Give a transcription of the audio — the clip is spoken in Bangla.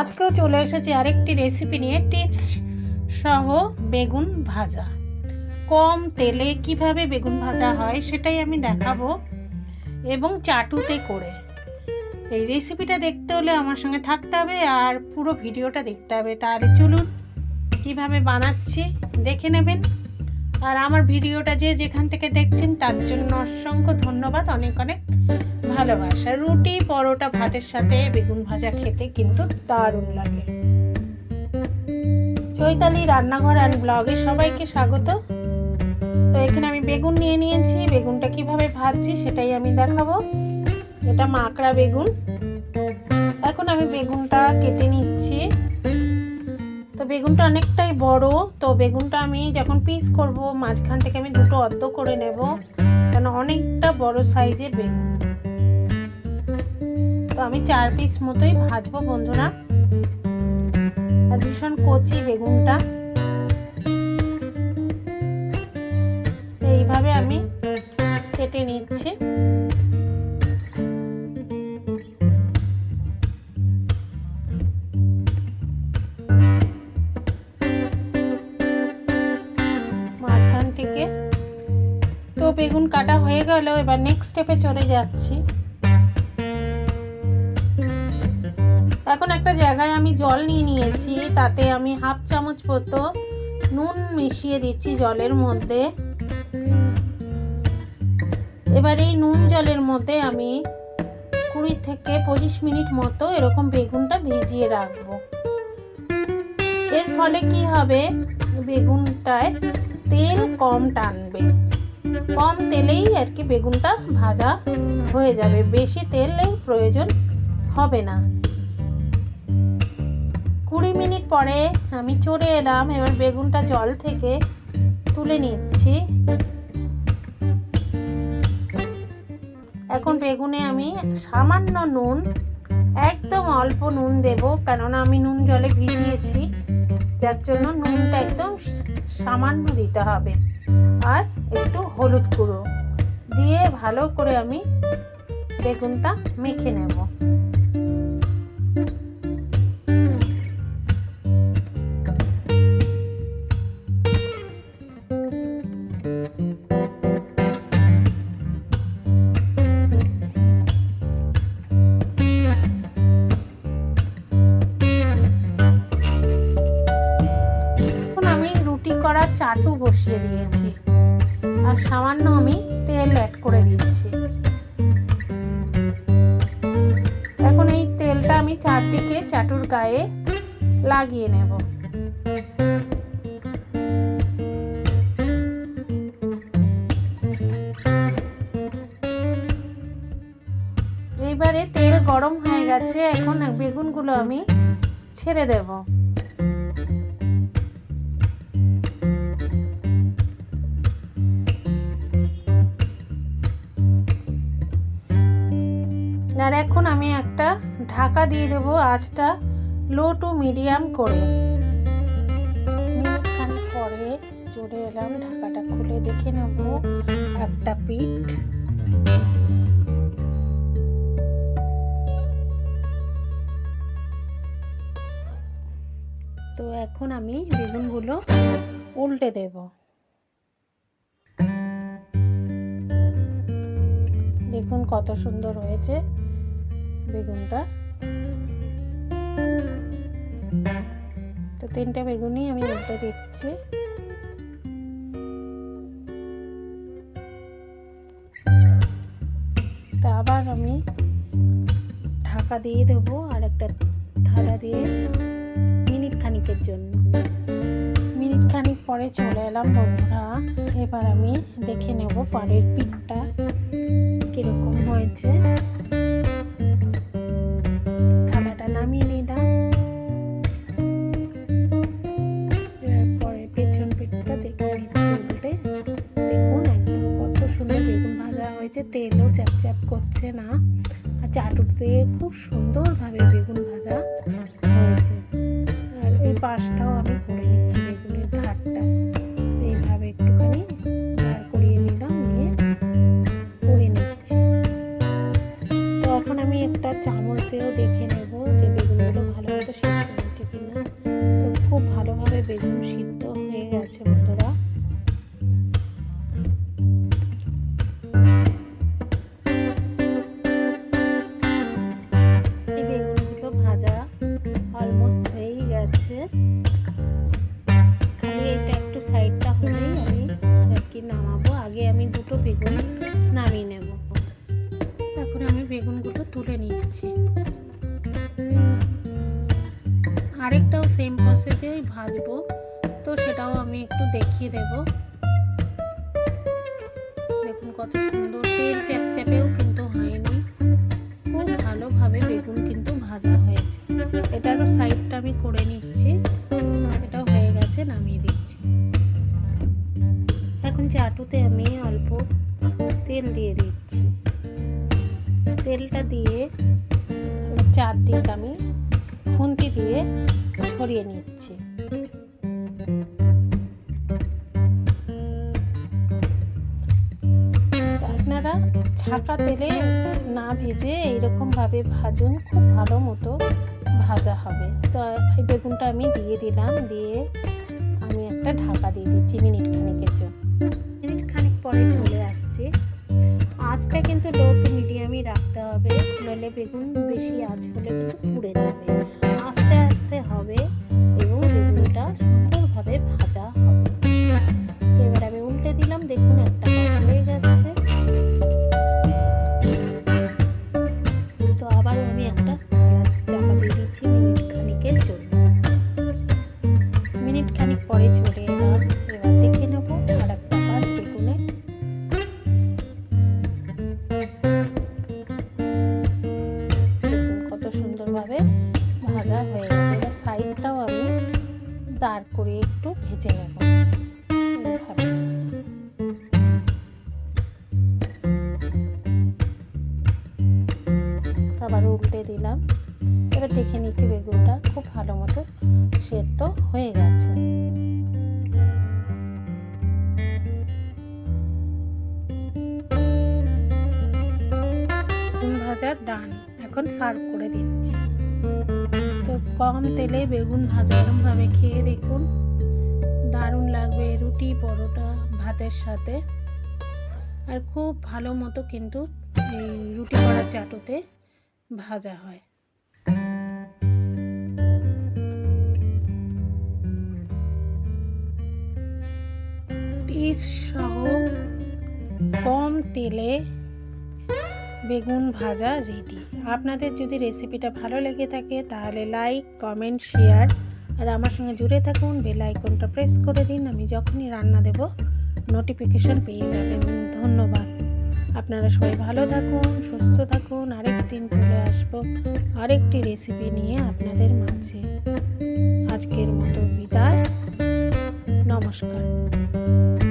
আজকেও চলে এসেছি আরেকটি রেসিপি নিয়ে টিপস সহ বেগুন ভাজা। কম তেলে কীভাবে বেগুন ভাজা হয় সেটাই আমি দেখাবো এবং চাটুতে করে। এই রেসিপিটা দেখতে হলে আমার সঙ্গে থাকতে হবে আর পুরো ভিডিওটা দেখতে হবে। তাহলে চলুন কীভাবে বানাচ্ছি দেখে নেবেন। আর আমার ভিডিওটা যে যেখান থেকে দেখছেন তার জন্য অসংখ্য ধন্যবাদ। অনেক অনেক ভালোবাসা। রুটি, পরোটা, ভাতের সাথে বেগুন ভাজা খেতে কিন্তু দারুণ লাগে। চৈতালি রান্নাঘর অ্যান্ড ব্লগে সবাইকে স্বাগত। তো এখানে আমি বেগুন নিয়ে নিয়েছি। বেগুনটা কীভাবে ভাজছি সেটাই আমি দেখাবো। এটা মাকড়া বেগুন। এখন আমি বেগুনটা কেটে নিচ্ছি। তো বেগুনটা অনেকটাই বড়। তো বেগুনটা আমি যখন পিস করব, মাঝখান থেকে আমি দুটো অর্ধ করে নেব। কারণ অনেকটা বড় সাইজের বেগুন। তো আমি চার পিস মতোই ভাজবো বন্ধুরা। আর ভীষণ কচি বেগুনটা। এইভাবে আমি কেটে নিচ্ছি। মাঝখান থেকে। তো বেগুন কাটা হয়ে গেল, এবার নেক্সট স্টেপে চলে যাচ্ছি। এখন একটা জায়গায় আমি জল নিয়ে নিয়েছি, তাতে আমি হাফ চামচ মতো নুন মিশিয়ে দিচ্ছি জলের মধ্যে। এবার এই নুন জলের মধ্যে আমি কুড়ি থেকে পঁচিশ মিনিট মতো এরকম বেগুনটা ভিজিয়ে রাখব। এর ফলে কি হবে? বেগুনটায় তেল কম টানবে। কম তেলেই আর কি বেগুনটা ভাজা হয়ে যাবে। বেশি তেলের প্রয়োজন হবে না। কুড়ি মিনিট পরে আমি চড়ে এলাম, এবার বেগুনটা জল থেকে তুলে নিচ্ছি। এখন বেগুনে আমি সামান্য নুন, একদম অল্প নুন দেব, কেননা আমি নুন জলে ভিজিয়েছি, যার জন্য নুনটা একদম সামান্য দিতে হবে। আর একটু হলুদ গুঁড়ো দিয়ে ভালো করে আমি বেগুনটা মেখে নেব। করার বসিয়ে দিয়েছি। আর সামান্য আমি তেল অ্যাড করে দিচ্ছি এখন এই তেলটা আমি চারদিকে চাটুর গায়ে লাগিয়ে নেব। এইবারে তেল গরম হয়ে গেছে, এখন বেগুনগুলো আমি ছেড়ে দেবো। আর এখন আমি একটা ঢাকা দিয়ে দেবো আঁচটা লো টু মিডিয়াম করে। মিনিটখান পরে চলে এলাম, ঢাকাটা খুলে দেখে নেব একটা পিঠ। তো এখন আমি বেগুনগুলো উল্টে দেবো। দেখুন কত সুন্দর হয়েছে। বেগুনটা। তো তিনটে বেগুনই আমি উল্টে দিচ্ছি। তা আবার আমি ঢাকা দিয়ে দেবো আর একটা থালা দিয়ে মিনিট খানিকের জন্য। মিনিট খানিক পরে চলে এলাম বন্ধুরা। এবার আমি দেখে নেব পরের পিঠটা কীরকম হয়েছে। করছে না। আর চাটুর দিয়ে খুব সুন্দরভাবে বেগুন ভাজা হয়েছে। আর এই পাশটাও আমি করে নিচ্ছি বেগুনের ধারটা। এইভাবে একটুখানি ধার করিয়ে নিলাম, নিয়ে করে নিচ্ছি। তো এখন আমি একটা চামচ দিয়েও দেখে নেব যে বেগুনগুলো ভালো মতো সিদ্ধ হয়েছে কিনা। তো খুব ভালোভাবে বেগুন সিদ্ধ নামিয়ে নেব। এখন আমি বেগুনগুলো তুলে নিচ্ছি। আরেকটাও সেম প্রসেসেই ভাজবো। তো সেটাও আমি একটু দেখিয়ে দেব। দেখুন কত সুন্দর তেল চ্যাপচ্যাপেও কিন্তু হয়নি। খুব ভালোভাবে বেগুন কিন্তু ভাজা হয়েছে। এটারও সাইডটা আমি করে নিচ্ছি। এটাও হয়ে গেছে, নামিয়ে চাটুতে আমি অল্প তেল দিয়ে দিচ্ছি। তেলটা দিয়ে চার চারদিক আমি খুন্তি দিয়ে ছড়িয়ে নিচ্ছি। আপনারা ছাকা তেলে না ভেজে এইরকমভাবে ভাজুন, খুব ভালো মতো ভাজা হবে। তো এই বেগুনটা আমি দিয়ে দিলাম, দিয়ে আমি একটা ঢাকা দিয়ে দিচ্ছি মিনিট খানিকের জন্য। পরে চলে আসছে। আঁচটা কিন্তু লো টু মিডিয়ামই রাখতে হবে, নইলে বেগুন বেশি আঁচ হলে কিন্তু পুড়ে যাবে। আস্তে আস্তে হবে এবং বেগুনটা সুন্দরভাবে ভাজা হবে। তো এবার আমি উল্টে দিলাম, দেখুন একটা দাঁড় করে একটু ভেজে নেব। আবার উল্টে দিলাম। এবার দেখে নিচ্ছি বেগুনটা খুব ভালো মতো সেদ্ধ হয়ে গেছে। ডান এখন সার্ভ করে দিচ্ছি। কম তেলে বেগুন ভাজা এরমভাবে খেয়ে দেখুন। দারুণ লাগবে রুটি পরোটা ভাতের সাথে। আর খুব ভালো মতো কিন্তু এই রুটি করার চাটুতে ভাজা হয়। টিপস সহ কম তেলে বেগুন ভাজা রেডি আপনাদের যদি রেসিপিটা ভালো লেগে থাকে, তাহলে লাইক কমেন্ট শেয়ার আর আমার সঙ্গে জুড়ে থাকুন। বেল আইকনটা প্রেস করে দিন, আমি যখনই রান্না দেব নোটিফিকেশন পেয়ে যাবেন। ধন্যবাদ। আপনারা সবাই ভালো থাকুন, সুস্থ থাকুন আরেক দিন চলে আসব আরেকটি রেসিপি নিয়ে আপনাদের মাঝে। আজকের মতো বিদায়। নমস্কার।